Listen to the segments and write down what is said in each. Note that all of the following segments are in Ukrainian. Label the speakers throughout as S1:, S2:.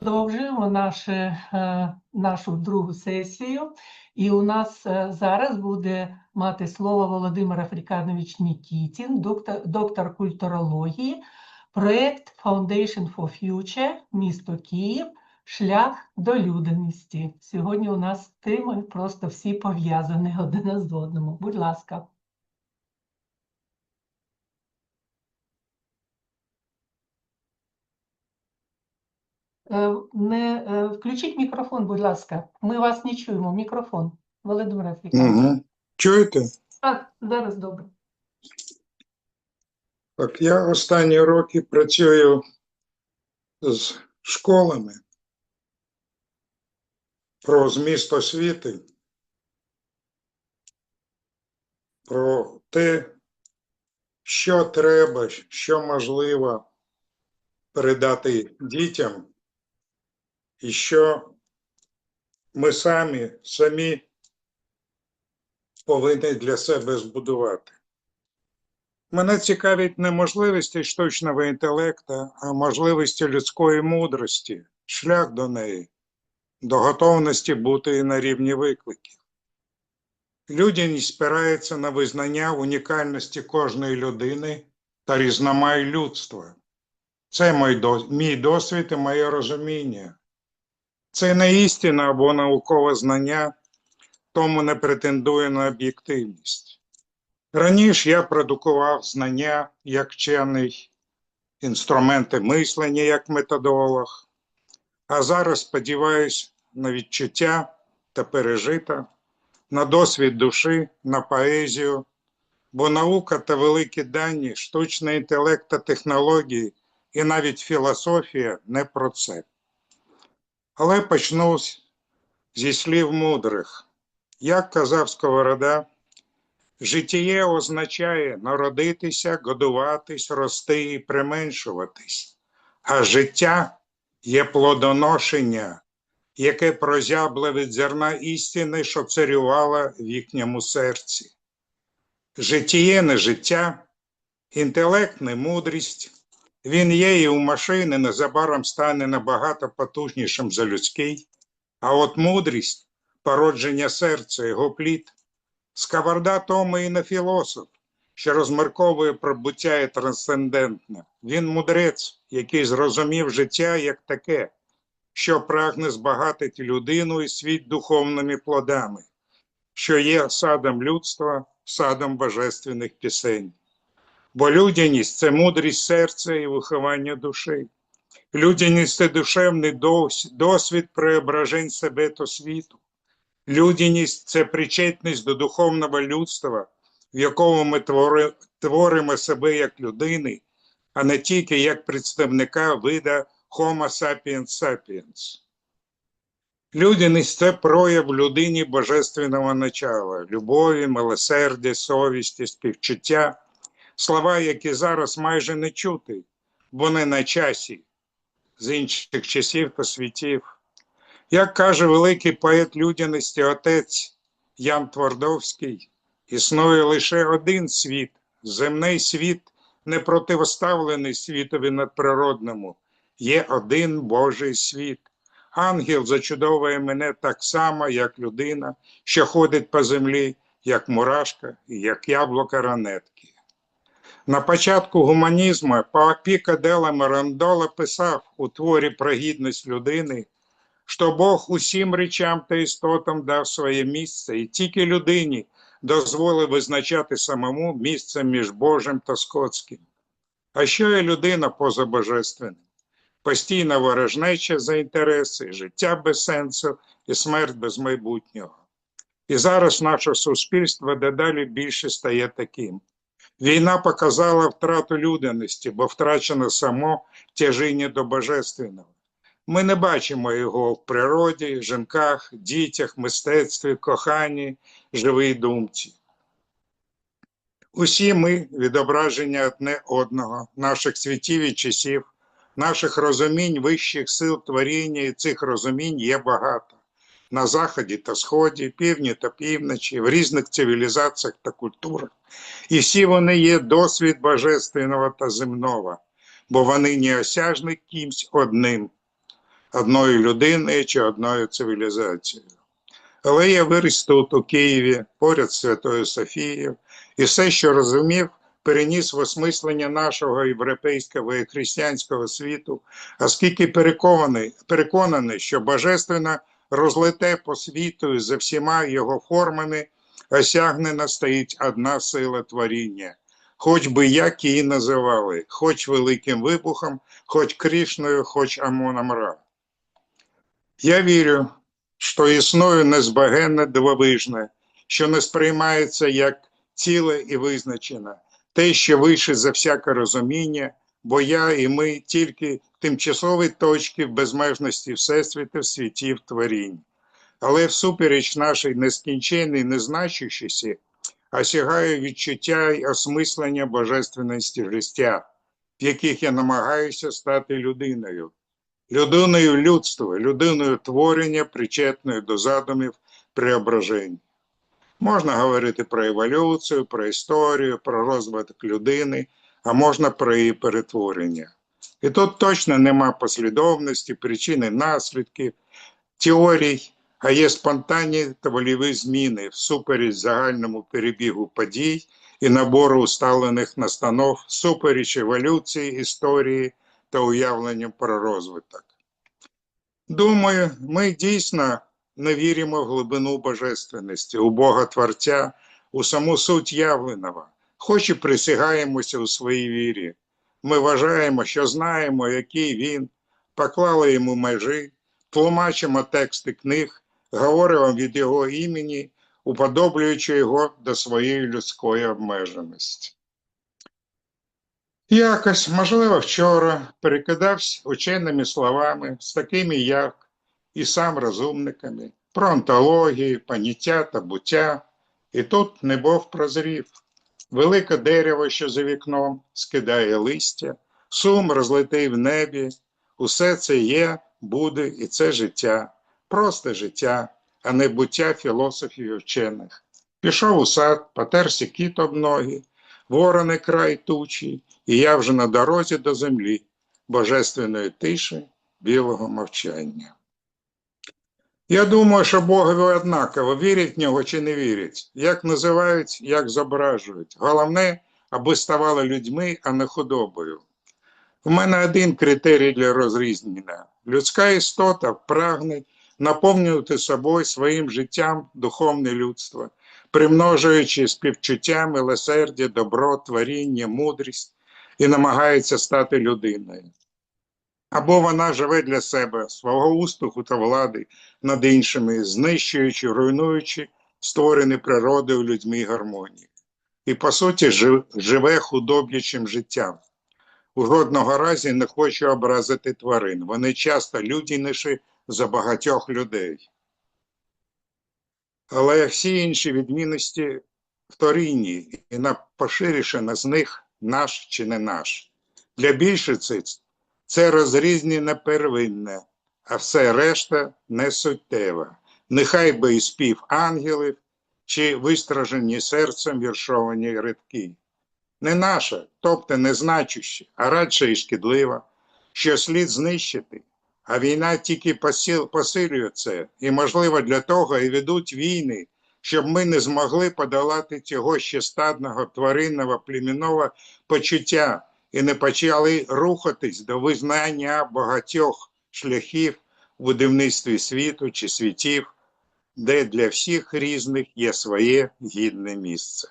S1: Продовжуємо наше, е, нашу другу сесію. І у нас е, зараз буде мати слово Володимир Африканович Нікітін, доктор, доктор культурології, проєкт Foundation for Future, місто Київ, шлях до людяності. Сьогодні у нас теми просто всі пов'язані один з одним. Будь ласка. Е, Не, е, включіть мікрофон, будь ласка. Ми вас не чуємо. Мікрофон. Володимир Африканович.
S2: Угу. Чуєте?
S1: А, зараз добре.
S2: Так, я останні роки працюю з школами. Про зміст освіти, про те, що треба, що можливо передати дітям, і що ми самі, самі повинні для себе збудувати. Мене цікавить не можливості штучного інтелекту, а можливості людської мудрості, шлях до неї, до готовності бути на рівні викликів. Людяність спирається на визнання унікальності кожної людини та різномай людства. Це мій мій досвід і моє розуміння. Це не істина або наукове знання, тому не претендує на об'єктивність. Раніше я продукував знання як вчений, інструменти мислення як методолог, а зараз сподіваюся на відчуття та пережита, на досвід душі, на поезію, бо наука та великі дані, штучний інтелект та технології і навіть філософія не про це. Але почну зі слів мудрих. Як казав Сковорода, Житіє означає народитися, годуватись, рости і применшуватись, а життя є плодоношення, яке прозябле від зерна істини, що царювала в їхньому серці. Житіє не життя, інтелект не мудрість. Він є і у машини незабаром стане набагато потужнішим за людський, а от мудрість, породження серця, його плід. Сковорода тому і не філософ, що розмірковує про буття і трансцендентне. Він мудрець, який зрозумів життя як таке, що прагне збагатити людину і світ духовними плодами, що є садом людства, садом божественних пісень. Бо людяність це мудрість серця і виховання душі. Людяність це душевний досвід преображень себе та світу. Людяність це причетність до духовного людства, в якому ми твори, творимо себе як людини, а не тільки як представника вида Homo sapiens sapiens. Людяність це прояв людині божественного начала, любові, милосердя, совісті, співчуття, слова, які зараз майже не чути, бо не на часі з інших часів та світів. Як каже великий поет людяності отець Ян Твардовський, існує лише один світ, земний світ, не противоставлений світові надприродному. Є один Божий світ. Ангел зачудовує мене так само, як людина, що ходить по землі, як мурашка і як яблуко ранетки. На початку гуманізму Папіка Дела Марандола писав у творі про гідність людини що Бог усім речам та істотам дав своє місце, і тільки людині дозволив визначати самому місце між Божим та скотським. А що є людина поза божественним? Постійна ворожнеча за інтереси, життя без сенсу і смерть без майбутнього. І зараз наше суспільство дедалі більше стає таким. Війна показала втрату людяності, бо втрачено само тяжіння до божественного. Ми не бачимо його в природі, жінках, дітях, мистецтві, коханні, живій думці. Усі ми відображення одне одного, наших світів і часів, наших розумінь вищих сил творіння, і цих розумінь є багато. На Заході та Сході, півдні та півночі, в різних цивілізаціях та культурах. І всі вони є досвід божественного та земного, бо вони неосяжні кимсь одним, одною людиною чи одною цивілізацією. Але я виріс тут, у Києві, поряд з Святою Софією, і все, що розумів, переніс в осмислення нашого європейського і християнського світу, оскільки переконаний, переконаний, що божественно розлите по світу за всіма його формами осягнена стоїть одна сила творіння, хоч би як її називали, хоч великим вибухом, хоч Крішною, хоч Амоном Ра. Я вірю, що існує незбагенне дивовижне, що не сприймається як ціле і визначене, те, що вище за всяке розуміння, бо я і ми тільки тимчасові точки в безмежності Всесвіту, світів творінь. Але всупереч нашій нескінченній незначущості осягаю відчуття й осмислення божественності життя, в яких я намагаюся стати людиною, людиною людства, людиною творення, причетною до задумів преображень. Можна говорити про еволюцію, про історію, про розвиток людини, а можна про її перетворення. І тут точно нема послідовності, причини наслідків, теорій, а є спонтанні та вольові зміни всупереч загальному перебігу подій і набору усталених настанов всупереч еволюції, історії та уявленням про розвиток. Думаю, ми дійсно не віримо в глибину божественності, у Бога Творця, у саму суть явленого, хоч і присягаємося у своїй вірі. Ми вважаємо, що знаємо, який він, поклали йому межі, тлумачимо тексти книг, говоримо від його імені, уподоблюючи його до своєї людської обмеженості. Якось, можливо, вчора перекидався ученими словами з такими, як і сам розумниками, про онтологію, поняття та буття, і тут небов прозрів. Велике дерево, що за вікном, скидає листя, сум розлитий в небі. Усе це є, буде і це життя, просте життя, а не буття філософів і вчених. Пішов у сад, потерся кіт об ноги, ворони край тучі, і я вже на дорозі до землі, божественної тиші, білого мовчання. Я думаю, що Богові однаково, вірять в нього чи не вірять, як називають, як зображують. Головне, аби ставали людьми, а не худобою. У мене один критерій для розрізнення. Людська істота прагне наповнювати собою своїм життям духовне людство, примножуючи співчуття, милосердя, добро, творіння, мудрість і намагається стати людиною. Або вона живе для себе, свого успіху та влади над іншими, знищуючи, руйнуючи створений природою людьми гармонії. І, по суті, живе худоблячим життям. У жодного разі не хочу образити тварин. Вони часто людяніші за багатьох людей. Але всі інші відмінності вторинні, і на поширіше з них наш чи не наш. Для більшості це розрізнене первинне, а все решта не суттєве. Нехай би і спів ангелів, чи вистражені серцем віршовані рядки. Не наша, тобто незначуще, а радше і шкідлива, що слід знищити, а війна тільки посил, посилює це, і, можливо, для того і ведуть війни, щоб ми не змогли подолати цього ще стадного тваринного племінного почуття і не почали рухатись до визнання багатьох шляхів в будівництві світу чи світів, де для всіх різних є своє гідне місце.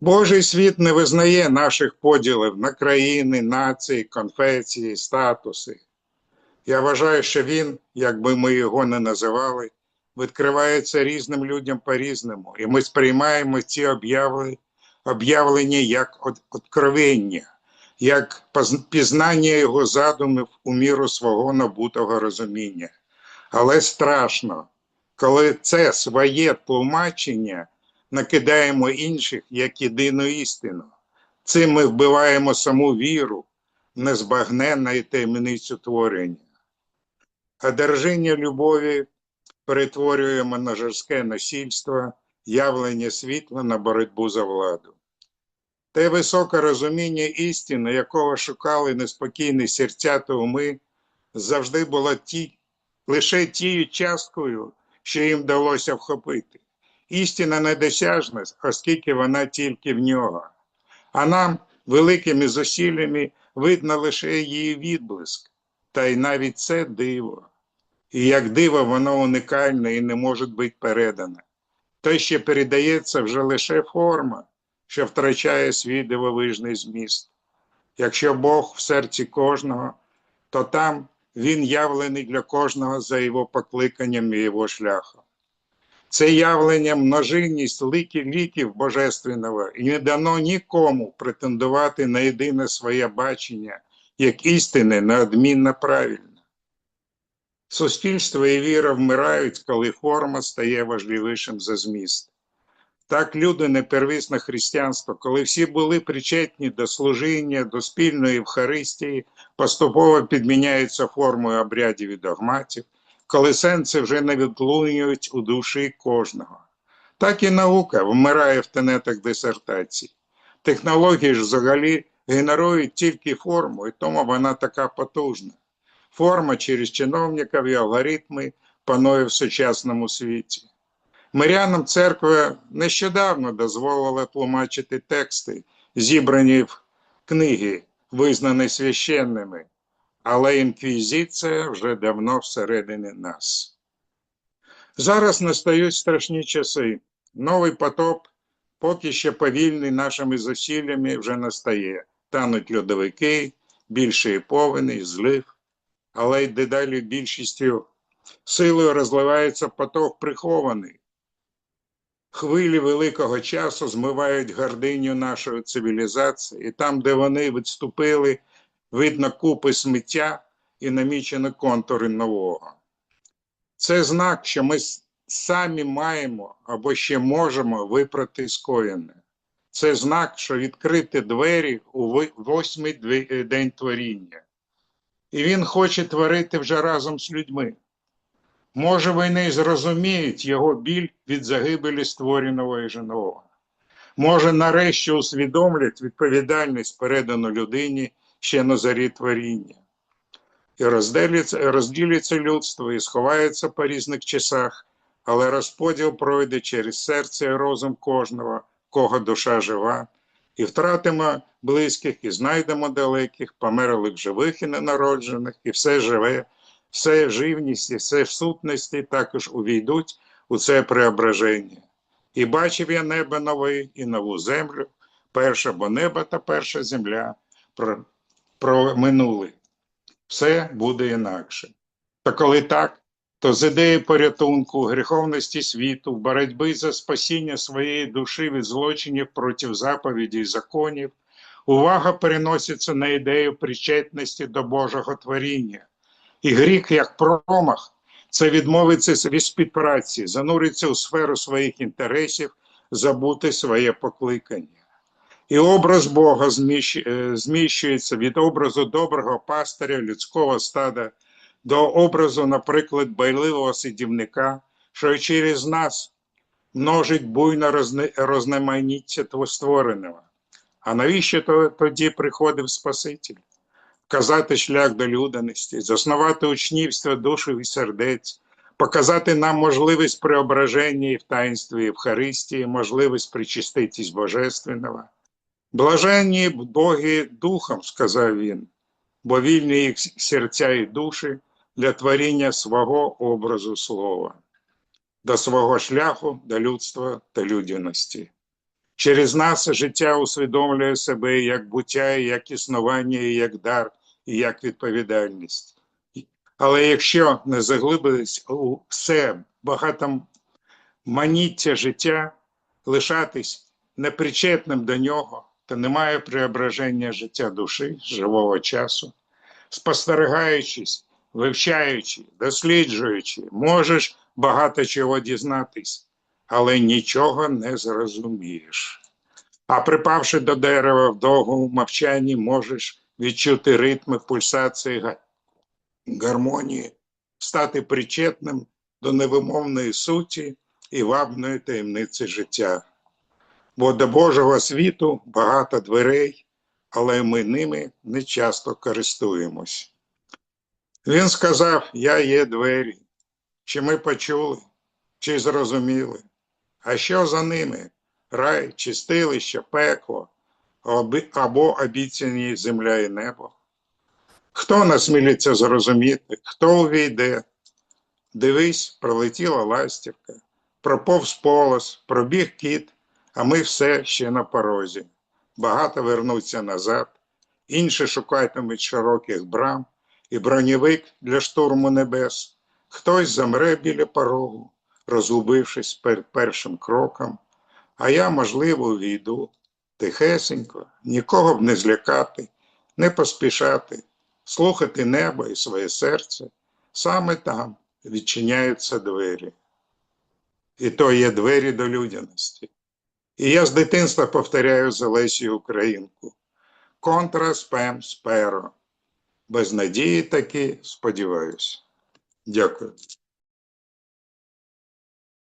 S2: Божий світ не визнає наших поділів на країни, нації, конфесії, статуси. Я вважаю, що він, як би ми його не називали, відкривається різним людям по-різному, і ми сприймаємо ці об'яви- об'явлення як от- откровення, як пізнання його задумів у міру свого набутого розуміння. Але страшно, коли це своє тлумачення накидаємо інших як єдину істину. Цим ми вбиваємо саму віру, незбагненна і таємницю творення. Одержання любові перетворюємо на жорстке насильство, явлення світла на боротьбу за владу. Те високе розуміння істини, якого шукали неспокійні серця та уми, завжди було ті, лише тією часткою, що їм вдалося вхопити. Істина недосяжна, оскільки вона тільки в нього. А нам, великими зусиллями, видно лише її відблиск. Та й навіть це диво. І як диво, воно унікальне і не може бути передане. Те, що передається вже лише форма, що втрачає свій дивовижний зміст. Якщо Бог в серці кожного, то там Він явлений для кожного за його покликанням і його шляхом. Це явлення множинність ликів ліків Божественного, і не дано нікому претендувати на єдине своє бачення, як істини неодмінно правильне. Суспільство і віра вмирають, коли форма стає важливішим за зміст. Так люди не первісне християнство, коли всі були причетні до служіння, до спільної Евхаристії, поступово підміняються формою обрядів і догматів, коли сенси вже не відлунюють у душі кожного. Так і наука вмирає в тенетах дисертацій. Технології ж взагалі генерують тільки форму, і тому вона така потужна. Форма через чиновників і алгоритми панує в сучасному світі. Мирянам церква нещодавно дозволила тлумачити тексти, зібрані в книги, визнані священними, але інквізиція вже давно всередині нас. Зараз настають страшні часи. Новий потоп, поки ще повільний нашими зусиллями, вже настає. Тануть льодовики, більше повені, злив, але й дедалі більшістю силою розливається поток прихований. Хвилі великого часу змивають гординю нашої цивілізації, і там, де вони відступили, видно купи сміття і намічені контури нового. Це знак, що ми самі маємо або ще можемо виправити скоєне. Це знак, що відкрити двері у восьмий день творіння. І він хоче творити вже разом з людьми. Може, вони зрозуміють його біль від загибелі створеного і живого. Може, нарешті усвідомлять відповідальність, передану людині ще на зарі творіння. І розділяться, розділяться людство і сховається по різних часах, але розподіл пройде через серце і розум кожного, кого душа жива, і втратимо близьких, і знайдемо далеких, померлих живих і ненароджених, і все живе все живність і все в сутності також увійдуть у це преображення. І бачив я небо нове і нову землю, перша, бо небо та перша земля проминули. Все буде інакше. Та коли так, то з ідеї порятунку, гріховності світу, боротьби за спасіння своєї душі від злочинів проти заповіді і законів, увага переноситься на ідею причетності до Божого творіння. І гріх як промах це відмовитися від співпраці, зануритися у сферу своїх інтересів, забути своє покликання. І образ Бога зміщується від образу доброго пастиря, людського стада до образу, наприклад, байливого сидівника, що через нас множить буйно розноманіття створеного. А навіщо тоді приходив Спаситель? вказати шлях до людяності, заснувати учнівство душу і сердець, показати нам можливість преображення і в таїнстві Євхаристії, можливість причаститись Божественного. Блаженні Боги Духом, сказав він, бо вільні їх серця і душі для творіння свого образу слова, до свого шляху, до людства та людяності. Через нас життя усвідомлює себе як буття, як існування, як дар, і як відповідальність. Але якщо не заглибитись у все багатоманіття життя, лишатись непричетним до нього, то немає преображення життя душі, живого часу, спостерігаючись, вивчаючи, досліджуючи, можеш багато чого дізнатись, але нічого не зрозумієш. А припавши до дерева в довгому мовчанні, можеш відчути ритми, пульсації, гармонії, стати причетним до невимовної суті і вабної таємниці життя. Бо до Божого світу багато дверей, але ми ними не часто користуємось. Він сказав: Я є двері. Чи ми почули, чи зрозуміли? А що за ними? Рай, чистилище, пекло, або обіцяні земля і небо? Хто насмілиться зрозуміти, хто увійде? Дивись, пролетіла ластівка, проповз полос, пробіг кіт, а ми все ще на порозі. Багато вернуться назад, інші шукатимуть широких брам і бронєвик для штурму небес. Хтось замре біля порогу, розгубившись перед першим кроком, а я, можливо, увійду тихесенько, нікого б не злякати, не поспішати, слухати небо і своє серце. Саме там відчиняються двері. І то є двері до людяності. І я з дитинства повторяю за Лесію Українку. Контра спем сперо. Без надії таки сподіваюся. Дякую.